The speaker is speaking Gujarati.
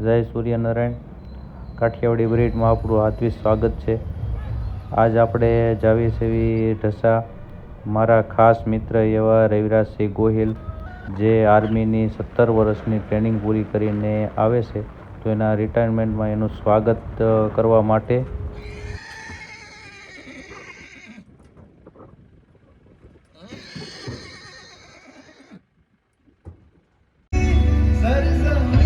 જય સૂર્યનારાયણ. કાઠિયાવાડી બ્રિડમાં આપણું હાર્દિક સ્વાગત છે. આજ આપણે જાવી એવી ઢસા. મારા ખાસ મિત્ર એવા રવિરાજસિંહ ગોહિલ, જે આર્મીની સત્તર વર્ષની ટ્રેનિંગ પૂરી કરીને આવે છે, તો એના રિટાયરમેન્ટમાં એનું સ્વાગત કરવા માટે. સર